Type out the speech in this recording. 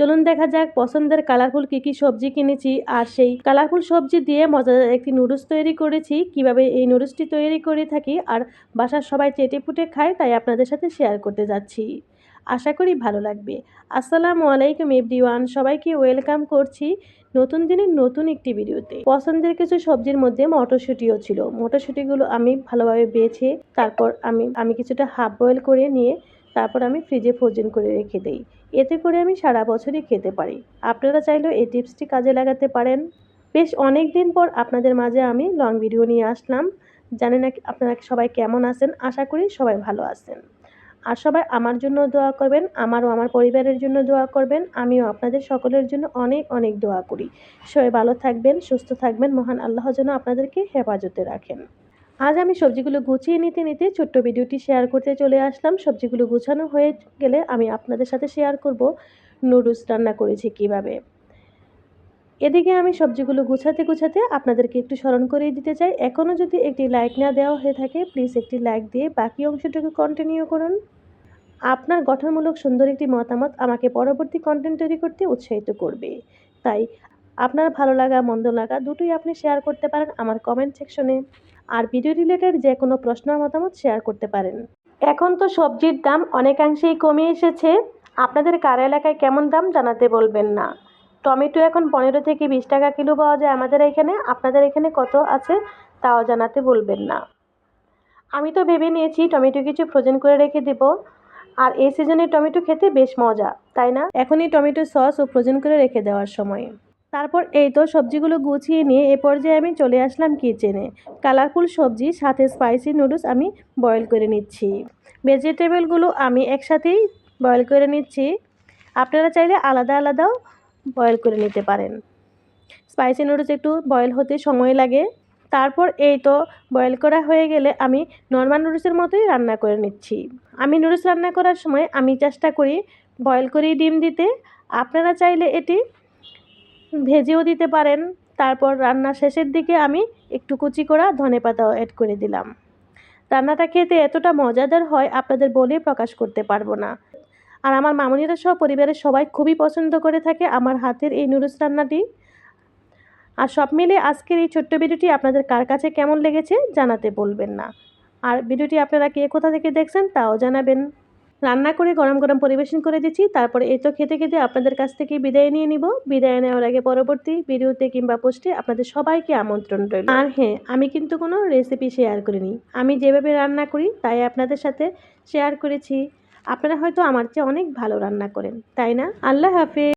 চলুন দেখা যাক পছন্দের কালারফুল কি কি সবজি কিনেছি আর সেই কালারফুল সবজি দিয়ে মজাদার একটি নুডলস তৈরি করেছি, কীভাবে এই নুডলসটি তৈরি করে থাকি আর বাসার সবাই চেটে পুটে খায় তাই আপনাদের সাথে শেয়ার করতে যাচ্ছি। আশা করি ভালো লাগবে। আসসালামু আলাইকুম এভরিওয়ান সবাইকে ওয়েলকাম করছি নতুন দিনের নতুন একটি ভিডিওতে পছন্দের কিছু সবজির মধ্যে মটরশুঁটিও ছিল। মটরশুঁটিগুলো আমি ভালোভাবে বেছে, তারপর আমি আমি কিছুটা হাফ বয়েল করে নিয়ে তারপর আমি ফ্রিজে ফ্রোজেন করে রেখে দিই। এতে করে আমি সারা বছরই খেতে পারি। আপনারা চাইলেও এই টিপসটি কাজে লাগাতে পারেন। বেশ অনেক দিন পর আপনাদের মাঝে আমি লং ভিডিও নিয়ে আসলাম। জানি না আপনারা সবাই কেমন আছেন? আশা করি সবাই ভালো আছেন। আর সবাই আমার জন্য দোয়া করবেন, আমারও আমার পরিবারের জন্য দোয়া করবেন। আমিও আপনাদের সকলের জন্য অনেক অনেক দোয়া করি। সবাই ভালো থাকবেন, সুস্থ থাকবেন। মহান আল্লাহ যেন আপনাদেরকে হেফাজতে রাখেন। আজ আমি সবজিগুলো গুছিয়ে নিতে নিতে ছোট্ট ভিডিওটি শেয়ার করতে চলে আসলাম। সবজিগুলো গুছানো হয়ে গেলে আমি আপনাদের সাথে শেয়ার করব নুডলস রান্না করেছি কীভাবে। এদিকে আমি সবজিগুলো গুছাতে গুছাতে আপনাদেরকে একটু স্মরণ করিয়ে দিতে চাই। এখনও যদি একটি লাইক না দেওয়া হয়ে থাকে, প্লিজ একটি লাইক দিয়ে বাকি অংশটুকু কন্টিনিউ করুন। আপনার গঠনমূলক সুন্দর একটি মতামত আমাকে পরবর্তী কন্টেন্ট তৈরি করতে উৎসাহিত করবে। তাই আপনার ভালো লাগা, মন্দ লাগা দুটোই আপনি শেয়ার করতে পারেন আমার কমেন্ট সেকশনে আর ভিডিও রিলেটেড যে কোনো প্রশ্ন মতামত শেয়ার করতে পারেন। এখন তো সবজির দাম অনেকাংশেই কমে এসেছে। আপনাদের কার এলাকায় কেমন দাম জানাতে বলবেন না। টমেটো এখন পনেরো থেকে বিশ টাকা কিলো পাওয়া যায় আমাদের এখানে। আপনাদের এখানে কত আছে তাও জানাতে বলবেন না। আমি তো ভেবে নিয়েছি টমেটো কিছু ফ্রোজেন করে রেখে দেবো। আর এই সিজনে টমেটো খেতে বেশ মজা, তাই না? এখনই টমেটো সস ও ফ্রোজেন করে রেখে দেওয়ার সময়। তারপর এই তো সবজিগুলো গুছিয়ে নিয়ে এ পর্যায়ে আমি চলে আসলাম কিচেনে কালারফুল সবজি, সাথে স্পাইসি নুডলস আমি বয়েল করে নিচ্ছি। ভেজিটেবলগুলো আমি একসাথেই বয়েল করে নিচ্ছি। আপনারা চাইলে আলাদা আলাদাও বয়েল করে নিতে পারেন। স্পাইসি নুডলস একটু বয়েল হতে সময় লাগে। তারপর এই তো বয়েল করা হয়ে গেলে আমি নর্মাল নুডলসের মতোই রান্না করে নিচ্ছি। আমি নুডলস রান্না করার সময় আমি চেষ্টা করি বয়েল করেই ডিম দিতে। আপনারা চাইলে এটি ভেজেও দিতে পারেন। তারপর রান্না শেষের দিকে আমি একটু কুচি করা ধনে পাতাও অ্যাড করে দিলাম। রান্নাটা খেতে এতটা মজাদার হয়, আপনাদের বলে প্রকাশ করতে পারব না। আর আমার মামনিরা সহ পরিবারের সবাই খুবই পছন্দ করে থাকে আমার হাতের এই নুডলস রান্নাটি। আর সব মিলে আজকের এই ছোট্ট ভিডিওটি আপনাদের কার কাছে কেমন লেগেছে জানাতে বলবেন না। আর ভিডিওটি আপনারা কে কোথা থেকে দেখছেন তাও জানাবেন। রান্না করে গরম গরম পরিবেশন করে দিচ্ছি। তারপরে এই তো খেতে খেতে আপনাদের কাছ থেকে বিদায় নিয়ে নিব। বিদায় নেওয়ার আগে পরবর্তী ভিডিওতে কিংবা পোস্টে আপনাদের সবাইকে আমন্ত্রণ রইল। আর হ্যাঁ আমি কিন্তু কোনো রেসিপি শেয়ার করিনি। আমি যেভাবে রান্না করি, তাই আপনাদের সাথে শেয়ার করেছি। আপনারা হয়তো আমার চেয়ে অনেক ভালো রান্না করেন, তাই না? আল্লাহ হাফেজ।